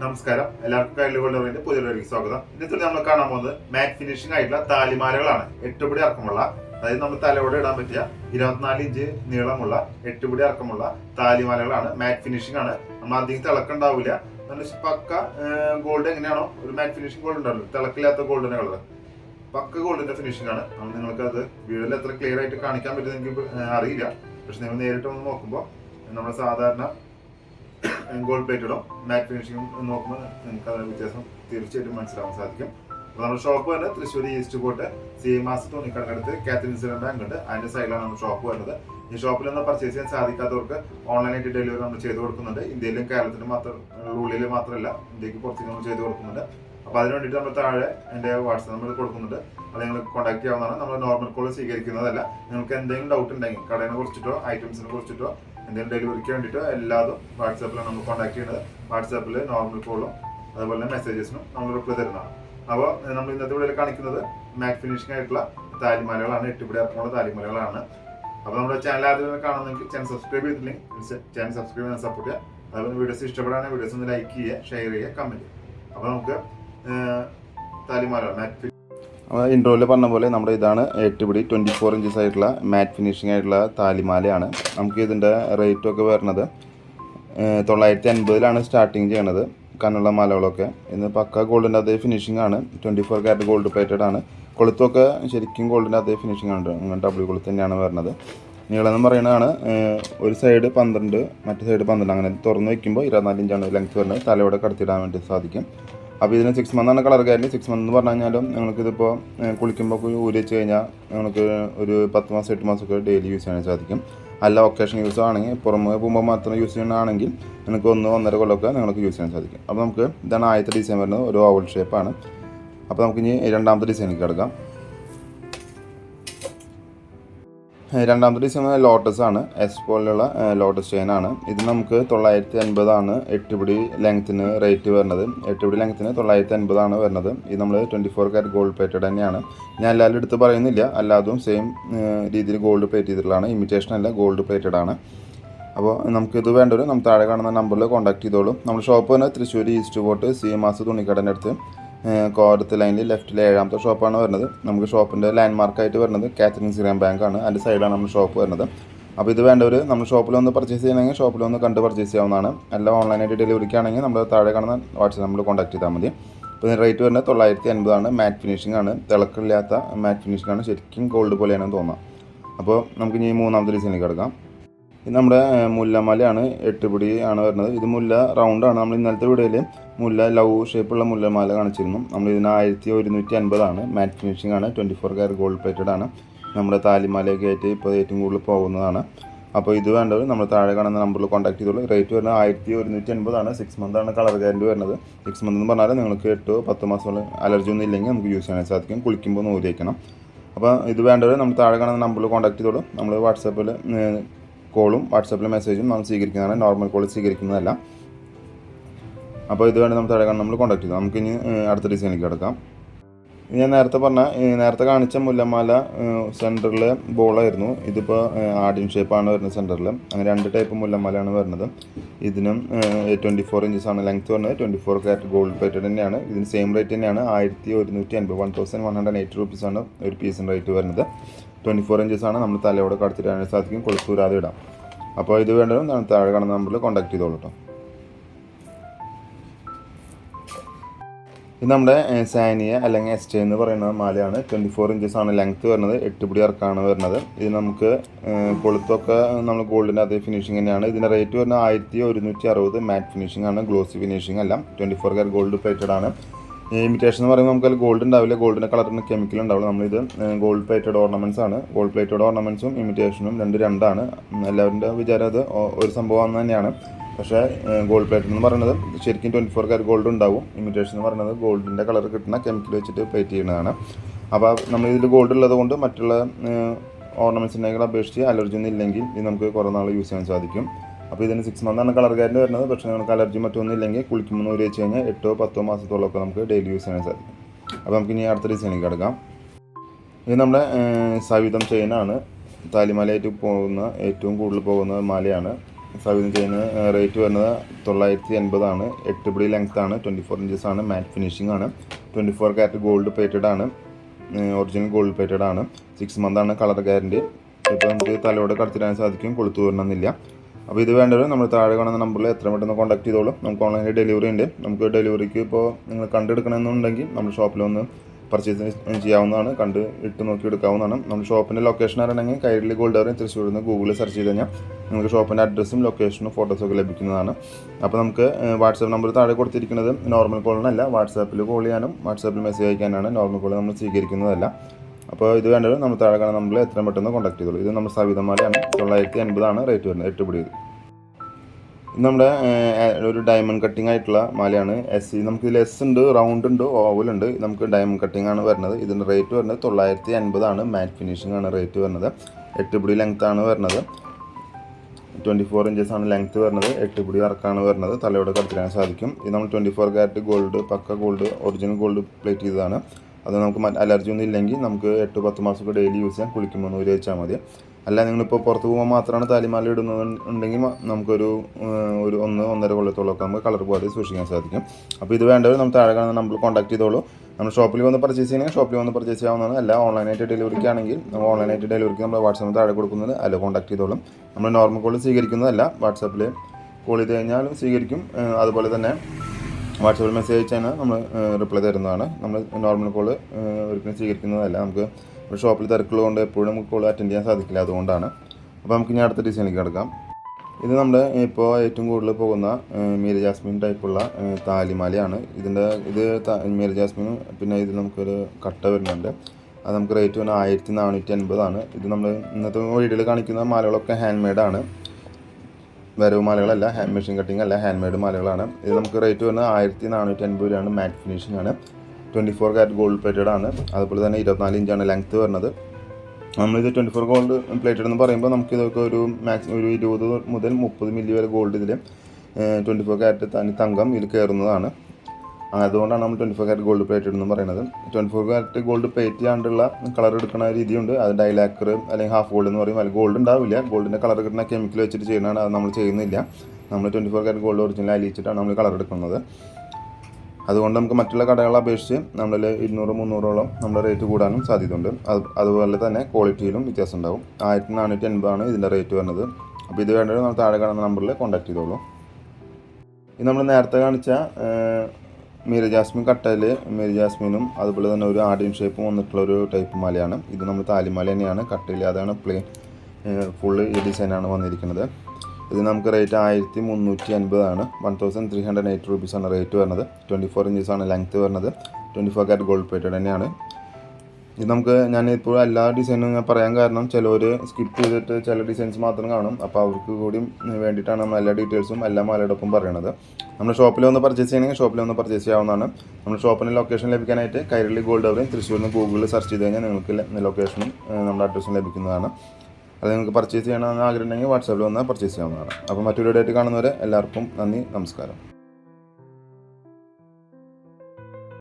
നമസ്കാരം. എല്ലാവർക്കും കയ്യിൽ പുതിയ സ്വാഗതം. ഇന്നത്തെ നമ്മൾ കാണാൻ പോകുന്നത് മാറ്റ് ഫിനിഷിംഗ് ആയിട്ടുള്ള താലിമാലകളാണ്. എട്ടുപിടി അർക്കമുള്ള അതായത് നമ്മൾ തലയോടെ ഇടാൻ പറ്റിയ ഇരുപത്തിനാല് ഇഞ്ച് നീളമുള്ള എട്ടുപിടി അർക്കമുള്ള താലിമാലകളാണ് മാറ്റ് ഫിനിഷിംഗ് ആണ്. നമ്മൾ അധികം തിളക്കുണ്ടാവില്ല നല്ല പക്ക ഗോൾഡ് എങ്ങനെയാണോ? ഒരു മാറ്റ് ഫിനിഷിംഗ് ഗോൾഡ് ഉണ്ടാവില്ല? തിളക്കില്ലാത്ത ഗോൾഡിന്റെ കളർ പക്ക ഗോൾഡിന്റെ ഫിനിഷിംഗ് ആണ്. നിങ്ങൾക്ക് അത് വീഡിയോയിൽ എത്ര ക്ലിയർ ആയിട്ട് കാണിക്കാൻ പറ്റുമെന്ന് എനിക്ക് അറിയില്ല. പക്ഷെ നിങ്ങൾ നേരിട്ട് ഒന്ന് നോക്കുമ്പോൾ നമ്മൾ സാധാരണ ഗോൾഡ് പ്ലേറ്റഡോ മാറ്റ് ഫിനിഷിങ്ങും നോക്കുമ്പോൾ നിങ്ങൾക്ക് അതിന് വ്യത്യാസം തീർച്ചയായിട്ടും മനസ്സിലാവാൻ സാധിക്കും. അപ്പോൾ നമ്മുടെ ഷോപ്പ് തന്നെ തൃശ്ശൂർ ഈസ്റ്റ് കോട്ട് സി മാസ് തുണിക്കടക്കടുത്ത് കാത്തലിൻ സിറം ബാങ്ക് ഉണ്ട്. അതിന്റെ സൈഡിലാണ് നമ്മുടെ ഷോപ്പ് വരുന്നത്. ഈ ഷോപ്പിൽ നിന്ന് പർച്ചേസ് ചെയ്യാൻ സാധിക്കാത്തവർക്ക് ഓൺലൈനായിട്ട് ഡെലിവറി നമ്മൾ ചെയ്തു കൊടുക്കുന്നുണ്ട്. ഇന്ത്യയിലും കേരളത്തിലും മാത്രം ഉള്ളിൽ മാത്രമല്ല ഇന്ത്യയ്ക്ക് പുറത്തേക്ക് നമ്മൾ ചെയ്തു കൊടുക്കുന്നുണ്ട്. അപ്പോൾ അതിന് വേണ്ടിയിട്ട് നമ്മൾ താഴെ എന്റെ വാട്സപ്പ് നമ്പർ കൊടുക്കുന്നുണ്ട്. അത് നിങ്ങൾ കോൺടാക്ട് ചെയ്യാവുന്നതാണ്. നമ്മൾ നോർമൽ കോൾ സ്വീകരിക്കുന്നതല്ല. നിങ്ങൾക്ക് എന്തെങ്കിലും ഡൗട്ട് ഉണ്ടെങ്കിൽ കടയെ കുറിച്ചിട്ടോ ഐറ്റംസിനെ കുറിച്ചിട്ടോ എന്തെങ്കിലും ഡെലിവറിക്ക് വേണ്ടിയിട്ട് എല്ലാതും വാട്സാപ്പിലാണ് നമ്മൾ കോൺടാക്ട് ചെയ്യുന്നത്. വാട്സാപ്പിൽ നോർമൽ കോളും അതുപോലെ തന്നെ മെസ്സേജസിനും നമ്മൾ റിപ്ലൈ തരുന്നതാണ്. അപ്പോൾ നമ്മൾ ഇന്നത്തെ ഇവിടെ കാണിക്കുന്നത് മാറ്റ് ഫിനിഷിംഗ് ആയിട്ടുള്ള താലിമാലകളാണ്. എട്ടുപിടി ഇറക്കമുള്ള താലിമാലകളാണ്. അപ്പോൾ നമ്മുടെ ചാനൽ ആദ്യം കാണുന്നെങ്കിൽ ചാനൽ സബ്സ്ക്രൈബ് ചെയ്തില്ലെങ്കിൽ ചാനൽ സബ്സ്ക്രൈബ് ചെയ്യാൻ സപ്പോർട്ട് ചെയ്യുക. അതുപോലെ വീഡിയോസ് ഇഷ്ടപ്പെടാണെങ്കിൽ വീഡിയോസ് ഒന്ന് ലൈക്ക് ചെയ്യുക ഷെയർ ചെയ്യുക കമന്റ് ചെയ്യുക. അപ്പോൾ നമുക്ക് താലിമാല മാറ്റ് ഇൻട്രോയിൽ പറഞ്ഞ പോലെ നമ്മുടെ ഇതാണ് എട്ടുപിടി ട്വന്റി ഫോർ ഇഞ്ചസ് ആയിട്ടുള്ള മാറ്റ് ഫിനിഷിംഗ് ആയിട്ടുള്ള താലിമാലയാണ്. നമുക്ക് ഇതിന്റെ റേറ്റ് ഒക്കെ വരുന്നത് തൊള്ളായിരത്തി അൻപതിലാണ് സ്റ്റാർട്ടിങ് ചെയ്യണത് കണ്ണുള്ള മാലകളൊക്കെ. ഇന്ന് പക്ക ഗോൾഡിന്റെ അതേ ഫിനിഷിംഗ് ആണ് twenty four carat gold plated ആണ്. കൊളുത്തൊക്കെ ശരിക്കും ഗോൾഡിന്റെ അതേ ഫിനിഷിംഗ് ആണ് ഡബിൾ കൊളുത്ത് തന്നെയാണ് വരുന്നത്. നീളം എന്ന് പറയുന്നതാണ് ഒരു സൈഡ് പന്ത്രണ്ട് മറ്റു സൈഡ് പന്ത്രണ്ട്. അങ്ങനെ തുറന്ന് വയ്ക്കുമ്പോൾ ഇരുപത്തിനാല് ഇഞ്ചാണ് ലെങ്ത് വരുന്നത്. തലയോടെ കടത്തിയിടാൻ വേണ്ടി സാധിക്കും. അപ്പോൾ ഇതിന് സിക്സ് മന്താണ് കളർ കയറി സിക്സ് മന്ത് എന്ന് പറഞ്ഞു കഴിഞ്ഞാലും നിങ്ങൾക്കിതിപ്പോൾ കുളിക്കുമ്പോൾ ഊരി വെച്ച് കഴിഞ്ഞാൽ നിങ്ങൾക്ക് ഒരു പത്ത് മാസം എട്ട് മാസമൊക്കെ ഡെയിലി യൂസ് ചെയ്യാൻ സാധിക്കും. അല്ല ഒക്കേഷൻ യൂസ് ആണെങ്കിൽ പുറമെ പോകുമ്പോൾ മാത്രം യൂസ് ചെയ്യണമെങ്കിൽ നിങ്ങൾക്ക് ഒന്ന് ഒന്നര കൊല്ലമൊക്കെ നിങ്ങൾക്ക് യൂസ് ചെയ്യാൻ സാധിക്കും. അപ്പോൾ നമുക്ക് ഇതാണ് ആദ്യത്തെ ഡിസൈൻ വരുന്നത്. ഒരു ഓവൽ ഷേപ്പാണ് അപ്പോൾ നമുക്ക് ഇനി രണ്ടാമത്തെ ഡിസൈനിലേക്ക് കിടക്കാം. രണ്ടാമത്തെ ഡിസൈൻ ലോട്ടസ് ആണ്. എസ് പോലെയുള്ള ലോട്ടസ് ചെയിൻ ആണ്. ഇത് നമുക്ക് തൊള്ളായിരത്തി അൻപതാണ് എട്ടുപിടി ലെങ്ത്തിന് റേറ്റ് വരുന്നത്. എട്ടുപിടി ലെങ്ത്തിന് തൊള്ളായിരത്തി അൻപതാണ് വരുന്നത്. ഇത് നമ്മൾ twenty four carat gold plated തന്നെയാണ്. ഞാൻ എല്ലാവരും എടുത്ത് പറയുന്നില്ല. അല്ലാതും സെയിം രീതിയിൽ ഗോൾഡ് പ്ലേറ്റ് ചെയ്തിട്ടുള്ളതാണ്. ഇമിറ്റേഷൻ അല്ല ഗോൾഡ് പ്ലേറ്റഡ് ആണ്. അപ്പോൾ നമുക്കിത് വേണ്ടവർ നമ്മൾ താഴെ കാണുന്ന നമ്പറിൽ കോൺടാക്ട് ചെയ്തോളൂ. നമ്മുടെ ഷോപ്പ് തന്നെ Thrissur east fort Seemas തുണിക്കടന്റെ അടുത്ത്. കോരത്ത് ലൈനിൽ ലെഫ്റ്റിലെ ഏഴാമത്തെ ഷോപ്പാണ് വരുന്നത്. നമുക്ക് ഷോപ്പിന്റെ ലാൻഡ് മാർക്കായിട്ട് വരുന്നത് കാത്തറിൻ ബാങ്ക് ആണ്. അതിന്റെ സൈഡാണ് നമ്മുടെ ഷോപ്പ് വരുന്നത്. അപ്പോൾ ഇത് വേണ്ടവർ നമ്മൾ ഷോപ്പിൽ ഒന്ന് പർച്ചേസ് ചെയ്യണമെങ്കിൽ ഷോപ്പിൽ ഒന്ന് കണ്ട് പർച്ചേസ് ചെയ്യാവുന്നതാണ്. അല്ല ഓൺലൈനായിട്ട് ഡെലിവറിക്കാണെങ്കിൽ നമ്മൾ താഴെ കാണുന്ന വാട്സപ്പ് നമ്മൾ കോൺടാക്ട് ചെയ്താൽ മതി. അപ്പോൾ ഇതിന് റേറ്റ് വരുന്നത് തൊള്ളായിരത്തി അൻപതാണ് മാറ്റ് ഫിനിഷിംഗ് ആണ്. തിളക്കില്ലാത്ത മാറ്റ് ഫിനിഷിംഗ് ആണ്. ശരിക്കും ഗോൾഡ് പോലെയാണ് തോന്നുന്നത് അപ്പോൾ നമുക്ക് ഇനി മൂന്നാമത്തെ ഡിസൈനിലേക്ക് കിടക്കാം. ഇത് നമ്മുടെ മുല്ലമാലയാണ് എട്ടുപിടി ആണ് വരുന്നത്. ഇത് മുല്ല റൗണ്ടാണ് നമ്മൾ ഇന്നലത്തെ വീഡിയോയിൽ മുല്ല ലവ് ഷേപ്പുള്ള മുല്ലമാല കാണിച്ചിരുന്നു. നമ്മൾ ഇതിന് ആയിരത്തി ഒരുന്നൂറ്റി അൻപതാണ്. മാറ്റ് ഫിനിഷിംഗ് ആണ്. Twenty four carat gold plated ആണ്. നമ്മുടെ താലിമാലയൊക്കെ ആയിട്ട് ഇപ്പോൾ ഏറ്റവും കൂടുതൽ പോകുന്നതാണ്. അപ്പോൾ ഇത് വേണ്ടവർ നമ്മൾ താഴെ കാണുന്ന നമ്പറിൽ കോൺടാക്ട് ചെയ്തോളൂ. റേറ്റ് വരുന്നത് ആയിരത്തി ഒരുന്നൂറ്റി അൻപതാണ്. സിക്സ് മന്താണ് കളർ ഗ്യാരന്റി വരുന്നത്. സിക്സ് മന്ത് എന്ന് പറഞ്ഞാൽ നിങ്ങൾക്ക് എട്ടോ പത്ത് മാസം അലർജി ഒന്നും ഇല്ലെങ്കിൽ നമുക്ക് യൂസ് ചെയ്യാൻ സാധിക്കും. കുളിക്കുമ്പോൾ ഒന്ന് ഊരിയേക്കണം അപ്പോൾ ഇത് വേണ്ടവർ നമ്മൾ താഴെ കാണുന്ന നമ്പറിൽ കോൺടാക്ട് ചെയ്തോളൂ. നമ്മൾ വാട്സാപ്പിൽ കോളും വാട്സപ്പിലെ മെസ്സേജും നമ്മൾ സ്വീകരിക്കുന്നതാണ്. Normal call സ്വീകരിക്കുന്നതല്ല. അപ്പോൾ ഇത് വേണ്ടി നമ്മൾ താഴെ നമ്മൾ കോൺടാക്ട് ചെയ്തു. നമുക്ക് ഇനി അടുത്ത ഡിസൈനിലേക്ക് കിടക്കാം. ഞാൻ നേരത്തെ പറഞ്ഞ നേരത്തെ കാണിച്ച മുല്ലമാല സെന്ററിലെ ബോളായിരുന്നു ഇതിപ്പോൾ ആർഡിൻ ഷേപ്പാണ് വരുന്നത് സെന്ററിൽ അങ്ങനെ രണ്ട് ടൈപ്പ് മുല്ലമാലയാണ് വരുന്നത്. ഇതിനും ട്വന്റി ഫോർ ഇഞ്ചസാണ് ലെങ്ത് വരുന്നത്. Twenty four carat gold plated തന്നെയാണ്. ഇതിന് സെയിം റേറ്റ് തന്നെയാണ്. ആയിരത്തി ഒരുന്നൂറ്റി അൻപത് one thousand one hundred eighty റുപ്പീസാണ് ഒരു പീസിന്റെ റേറ്റ് വരുന്നത്. ട്വന്റി ഫോർ ആണ് നമ്മൾ തലയോടെ കടത്തിടാൻ സാധിക്കും കൊളുത്തൂരാതെ ഇടാം. അപ്പോൾ ഇത് വേണ്ടതും താഴെ കാണുന്ന നമ്പറിൽ കോൺടാക്ട് ചെയ്തോളൂ കേട്ടോ ഇത് നമ്മുടെ സാനിയ അല്ലെങ്കിൽ എസ്റ്റേ എന്ന് പറയുന്ന മാലയാണ്. ട്വന്റി ഫോർ ആണ് ലെങ്ത് വരുന്നത് എട്ട് പിടി ഇറക്കാണ് വരുന്നത്. ഇത് നമുക്ക് കൊളുത്തൊക്കെ നമ്മൾ ഗോൾഡിന്റെ അതേ ഫിനിഷിംഗ് തന്നെയാണ്. ഇതിന്റെ റേറ്റ് വരുന്നത് ആയിരത്തി ഒരുന്നൂറ്റി അറുപത് മാറ്റ് ഫിനിഷിംഗ് ആണ് ഗ്ലോസി ഫിനിഷിംഗ് അല്ല. Twenty four carat gold plated ആണ്. ഇമിറ്റേഷൻ എന്ന് പറയുമ്പോൾ നമുക്ക് ഗോൾഡ് ഉണ്ടാവില്ല. ഗോൾഡിന്റെ കളറിന് കെമിക്കൽ ഉണ്ടാവില്ല നമ്മളിത് ഗോൾഡ് പ്ലേറ്റഡ് ഓർണമെന്റ്സ് ആണ്. ഗോൾഡ് പ്ലേറ്റഡ് ഓർണമെന്റ്സും ഇമിറ്റേഷനും രണ്ട് രണ്ടാണ്. എല്ലാവരുടെ വിചാരം അത് ഒരു സംഭവം തന്നെയാണ്. പക്ഷേ ഗോൾഡ് പ്ലേറ്റ് എന്ന് പറയുന്നത് ശരിക്കും ട്വന്റി ഫോർ കാർ ഗോൾഡ് ഉണ്ടാവും. ഇമിറ്റേഷൻ എന്ന് പറയുന്നത് ഗോൾഡിന്റെ കളർ കിട്ടുന്ന കെമിക്കൽ വെച്ചിട്ട് പ്ലേറ്റ് ചെയ്യുന്നതാണ്. അപ്പോൾ നമ്മൾ ഇതിൽ ഗോൾഡ് ഉള്ളത് കൊണ്ട് മറ്റുള്ള ഓർണമെന്റ്സിനേക്കാൾ അപേക്ഷിച്ച് അലർജി ഒന്നും ഇല്ലെങ്കിൽ ഇത് നമുക്ക് കുറേ നാൾ യൂസ് ചെയ്യാൻ സാധിക്കും. അപ്പോൾ ഇതിന് സിക്സ് മന്താണ് കളർ ഗ്യാരന്റി വരുന്നത്. പക്ഷേ നിങ്ങൾക്ക് അലർജി മറ്റൊന്നും ഇല്ലെങ്കിൽ കുളിക്കുമ്പോൾ ഒരു വെച്ച് കഴിഞ്ഞാൽ എട്ടോ പത്തോ മാസത്തോളമൊക്കെ നമുക്ക് ഡെയിലി യൂസ് ചെയ്യാൻ സാധിക്കും. അപ്പോൾ നമുക്ക് ഇനി അടുത്ത ഡിസൈനിലേക്ക് കിടക്കാം. ഇത് നമ്മുടെ സവിധം ചെയിനാണ് താലിമാലയായിട്ട് പോകുന്ന ഏറ്റവും കൂടുതൽ പോകുന്ന മാലയാണ്. സവിധം ചെയിന് റേറ്റ് വരുന്നത് തൊള്ളായിരത്തി എൺപതാണ് എട്ട് പിടി ലെങ്ത് ആണ്. ട്വന്റി ഫോർ ഇഞ്ചസ് ആണ്. മാറ്റ് ഫിനിഷിംഗ് ആണ്. Twenty four carat gold plated ആണ് ഒറിജിനൽ ഗോൾഡ് പ്ലേറ്റഡ് ആണ്. സിക്സ് മന്താണ് കളർ ഗ്യാരണ്ടി ഇപ്പോൾ നമുക്ക് തലയോടെ കടത്തിടാൻ സാധിക്കും. കൊളുത്തു വരണമെന്നില്ല. അപ്പോൾ ഇത് വേണ്ടവർ നമ്മൾ താഴെ കാണുന്ന നമ്പറിൽ എത്ര പെട്ടെന്ന് കോൺടാക്ട് ചെയ്തോളൂ. നമുക്ക് ഓൺലൈനിൽ ഡെലിവറി ഉണ്ട്. നമുക്ക് ഡെലിവറിക്ക് ഇപ്പോൾ നിങ്ങൾ കണ്ടെടുക്കണമെന്നുണ്ടെങ്കിൽ നമ്മൾ ഷോപ്പിൽ ഒന്ന് പർച്ചേസ് ചെയ്യാവുന്നതാണ്. കണ്ട് ഇട്ട് നോക്കി എടുക്കാവുന്നതാണ്. നമ്മൾ ഷോപ്പിന്റെ ലൊക്കേഷൻ അറിയണമെങ്കിൽ കൈരളി ഗോൾഡ് അവരെ തൃശ്ശൂരിൽ നിന്ന് ഗൂഗിളിൽ സെർച്ച് ചെയ്ത് കഴിഞ്ഞാൽ നിങ്ങൾക്ക് ഷോപ്പിന്റെ അഡ്രസ്സും ലൊക്കേഷനും ഫോട്ടോസൊക്കെ ലഭിക്കുന്നതാണ്. അപ്പോൾ നമുക്ക് വാട്സാപ്പ് നമ്പർ താഴെ കൊടുത്തിരിക്കുന്നത് നോർമൽ കോളിനല്ല വാട്സാപ്പിൽ കോൾ ചെയ്യാനും വാട്സാപ്പിൽ മെസ്സേജ് അയക്കാനാണ്. നോർമൽ കോൾ നമ്മൾ സ്വീകരിക്കുന്നതല്ല. അപ്പോൾ ഇത് വേണ്ടത് നമ്മൾ താഴെ കാണാൻ നമ്മൾ എത്രയും പെട്ടെന്ന് കോൺടാക്ട് ചെയ്തോളൂ. ഇത് നമ്മുടെ സവിതമാലയാണ് തൊള്ളായിരത്തി അൻപതാണ് റേറ്റ് വരുന്നത് എട്ട് പിടി നമ്മുടെ ഒരു ഡയമണ്ട് കട്ടിംഗ് ആയിട്ടുള്ള മാലയാണ്. എസ് നമുക്ക് ഇതിൽ എസ് ഉണ്ട് റൗണ്ട് ഉണ്ട് ഓവൽ ഉണ്ട്. നമുക്ക് ഡയമണ്ട് കട്ടിംഗ് ആണ് വരുന്നത്. ഇതിന്റെ റേറ്റ് വരുന്നത് തൊള്ളായിരത്തി അൻപതാണ് മാറ്റ് ഫിനിഷിംഗ് ആണ് റേറ്റ് വരുന്നത്. എട്ട് പിടി ലെങ്ത് ആണ് വരുന്നത്. ട്വന്റി ഫോർ ഇഞ്ചസ് ആണ് ലെങ്ത് വരുന്നത്. എട്ട് പിടി വർക്കാണ് വരുന്നത്. തലയോടെ കടത്തിരാൻ സാധിക്കും. ഇത് നമ്മൾ ട്വന്റി ഫോർ ക്യാരറ്റ് ഗോൾഡ് പക്ക ഗോൾഡ് ഒറിജിനൽ ഗോൾഡ് പ്ലേറ്റ് ചെയ്തതാണ്. അത് നമുക്ക് അലർജി ഒന്നും ഇല്ലെങ്കിൽ നമുക്ക് എട്ട് പത്ത് മാസമൊക്കെ ഡെയിലി യൂസ് ചെയ്യാം കുളിക്കുമ്പോൾ ഊരി വെച്ചാൽ മതി. അല്ല നിങ്ങളിപ്പോൾ പുറത്ത് പോകുമ്പോൾ മാത്രമാണ് താലിമാല ഇടുന്നത് ഉണ്ടെങ്കിൽ നമുക്കൊരു ഒരു ഒന്ന് ഒന്നര കൊല്ലത്തോളമൊക്കെ നമുക്ക് കളർ പോകാതെ സൂക്ഷിക്കാൻ സാധിക്കും. അപ്പോൾ ഇത് വേണ്ടവർ നമ്മൾ താഴെ കാണുന്ന നമ്പർ കോൺടാക്ട് ചെയ്തോളൂ. നമ്മൾ ഷോപ്പിൽ വന്ന് പർച്ചേസ് ചെയ്യണമെങ്കിൽ ഷോപ്പിൽ വന്ന് പർച്ചേസ് ചെയ്യാവുന്നതാണ്. അല്ല ഓൺലൈനായിട്ട് ഡെലിവറിക്ക് ആണെങ്കിൽ നമ്മൾ ഓൺലൈനായിട്ട് ഡെലിവറിക്ക് നമ്മൾ വാട്സാപ്പിൽ താഴെ കൊടുക്കുന്നത്. അല്ല കോൺടാക്ട് ചെയ്തോളും. നമ്മൾ നോർമൽ കോൾ സ്വീകരിക്കുന്നതല്ല. വാട്സാപ്പിൽ കോൾ ചെയ്ത് കഴിഞ്ഞാലും സ്വീകരിക്കും. അതുപോലെ തന്നെ വാട്സാപ്പിൽ മെസ്സേജ് അയച്ചാണ് നമ്മൾ റിപ്ലൈ തരുന്നതാണ്. നമ്മൾ നോർമൽ കോൾ ഒരിക്കലും സ്വീകരിക്കുന്നതല്ല. നമുക്ക് ഷോപ്പിൽ തിരക്കുള്ളതുകൊണ്ട് എപ്പോഴും നമുക്ക് കോൾ അറ്റൻഡ് ചെയ്യാൻ സാധിക്കില്ല അതുകൊണ്ടാണ്. അപ്പോൾ നമുക്ക് ഇനി അടുത്ത ഡിസൈനിലേക്ക് കിടക്കാം. ഇത് നമ്മുടെ ഇപ്പോൾ ഏറ്റവും കൂടുതൽ പോകുന്ന മീര ജാസ്മിൻ ടൈപ്പുള്ള താലിമാലയാണ്. ഇതിന്റെ ഇത് മീര ജാസ്മിൻ പിന്നെ ഇത് നമുക്കൊരു കട്ട വരുന്നുണ്ട്. അത് നമുക്ക് റേറ്റ് വരുന്നത് ആയിരത്തി നാനൂറ്റി അൻപതാണ്. ഇത് നമ്മൾ ഇന്നത്തെ വീഡിയോയിൽ കാണിക്കുന്ന മാലകളൊക്കെ ഹാൻഡ് മെയ്ഡാണ് വരവ് മാലകളല്ല ഹാൻഡ് മെഷീൻ കട്ടിംഗ് അല്ല ഹാൻഡ് മെയ്ഡ് മാലകളാണ്. ഇത് നമുക്ക് റേറ്റ് വരുന്നത് ആയിരത്തി നാനൂറ്റി അൻപത് രൂപയാണ് മാറ്റ് ഫിനിഷിംഗ് ആണ്. Twenty four carat gold plated ആണ്. അതുപോലെ തന്നെ ഇരുപത്തിനാല് ഇഞ്ചാണ് ലെങ്ത്ത് വരുന്നത്. നമ്മളിത് ട്വന്റി ഫോർ ഗോൾഡ് പ്ലേറ്റഡ് എന്ന് പറയുമ്പോൾ നമുക്ക് ഇതൊക്കെ ഒരു മാക്സിമം ഒരു ഇരുപത് മുതൽ മുപ്പത് മില്ലി വരെ ഗോൾഡ് ഇതിൽ ട്വന്റി ഫോർ കാരറ്റ് തനി തങ്കം ഇതിൽ കയറുന്നതാണ്. അതുകൊണ്ടാണ് നമ്മൾ twenty four carat gold plated എന്ന് പറയുന്നത്. Twenty four carat gold plate ചെയ്യാണ്ടുള്ള colour എടുക്കുന്ന രീതിയുണ്ട്. അത് ഡൈലാക്കർ അല്ലെങ്കിൽ ഹാഫ് ഗോൾഡ് എന്ന് പറയും. അല്ലെങ്കിൽ ഗോൾഡ് ഉണ്ടാവില്ല. ഗോൾഡിന്റെ കളർ കിട്ടുന്ന കെമിക്കൽ വെച്ചിട്ട് ചെയ്യുന്നതാണ്. അത് നമ്മൾ ചെയ്യുന്നില്ല. നമ്മൾ twenty four carat gold original അലിയിച്ചിട്ടാണ് നമ്മൾ കളർ എടുക്കുന്നത്. അതുകൊണ്ട് നമുക്ക് മറ്റുള്ള കടകളെ അപേക്ഷിച്ച് നമ്മളിൽ ഇരുന്നൂറ് മുന്നൂറോളം നമ്മുടെ റേറ്റ് കൂടാനും സാധ്യതയുണ്ട്. അത് അതുപോലെ തന്നെ ക്വാളിറ്റിയിലും വ്യത്യാസം ഉണ്ടാവും. ആയിരത്തി നാനൂറ്റി എൺപതാണ് ഇതിന്റെ റേറ്റ് വരുന്നത്. അപ്പോൾ ഇത് വേണ്ടത് നമ്മൾ താഴെ കാണുന്ന നമ്പറിൽ കോൺടാക്ട് ചെയ്തോളൂ. ഇത് നമ്മൾ നേരത്തെ കാണിച്ച മീര ജാസ്മിൻ കട്ടയിൽ മീര ജാസ്മിനും അതുപോലെ തന്നെ ഒരു ആടിയും ഷേപ്പും വന്നിട്ടുള്ള ഒരു ടൈപ്പ് മാലയാണ്. ഇത് നമ്മൾ താലിമാല തന്നെയാണ്. കട്ടയിൽ അതാണ് പ്ലെയിൻ ഫുള്ള് ഈ ഡിസൈനാണ് വന്നിരിക്കുന്നത്. ഇത് നമുക്ക് റേറ്റ് ആയിരത്തി മുന്നൂറ്റി അൻപതാണ് one thousand three hundred eight റുപ്പീസാണ് റേറ്റ് വരുന്നത്. ട്വന്റി ഫോർ ഇഞ്ചസാണ് ലെങ്ത്ത് വരുന്നത്. Twenty four carat gold plated തന്നെയാണ്. ഇത് നമുക്ക് ഞാൻ ഇപ്പോൾ എല്ലാ ഡിസൈനും ഞാൻ പറയാൻ കാരണം ചിലവർ സ്കിപ്പ് ചെയ്തിട്ട് ചില ഡിസൈൻസ് മാത്രം കാണും. അപ്പോൾ അവർക്ക് കൂടി വേണ്ടിയിട്ടാണ് നമ്മൾ എല്ലാ ഡീറ്റെയിൽസും എല്ലാം മാലയോടൊപ്പം പറയണത്. നമ്മൾ ഷോപ്പിൽ വന്ന് പർച്ചേസ് ചെയ്യണമെങ്കിൽ ഷോപ്പിൽ വന്ന് പർച്ചേസ് ചെയ്യാവുന്നതാണ്. നമ്മൾ ഷോപ്പിന് ലൊക്കേഷൻ ലഭിക്കാനായിട്ട് കൈരളി ഗോൾഡ് അവരും തൃശ്ശൂരിൽ നിന്ന് ഗൂഗിളിൽ സെർച്ച് ചെയ്ത് കഴിഞ്ഞാൽ നിങ്ങൾക്ക് ലൊക്കേഷനും നമ്മുടെ അഡ്രസ്സും ലഭിക്കുന്നതാണ്. അത് നിങ്ങൾക്ക് പർച്ചേസ് ചെയ്യണമെന്ന് ആഗ്രഹം ഉണ്ടെങ്കിൽ വാട്സാപ്പിൽ വന്നാൽ പർച്ചേസ് ചെയ്യാവുന്നതാണ്. അപ്പോൾ മറ്റൊരു ഡേറ്റ് കാണുന്നവരെ എല്ലാവർക്കും നന്ദി നമസ്കാരം.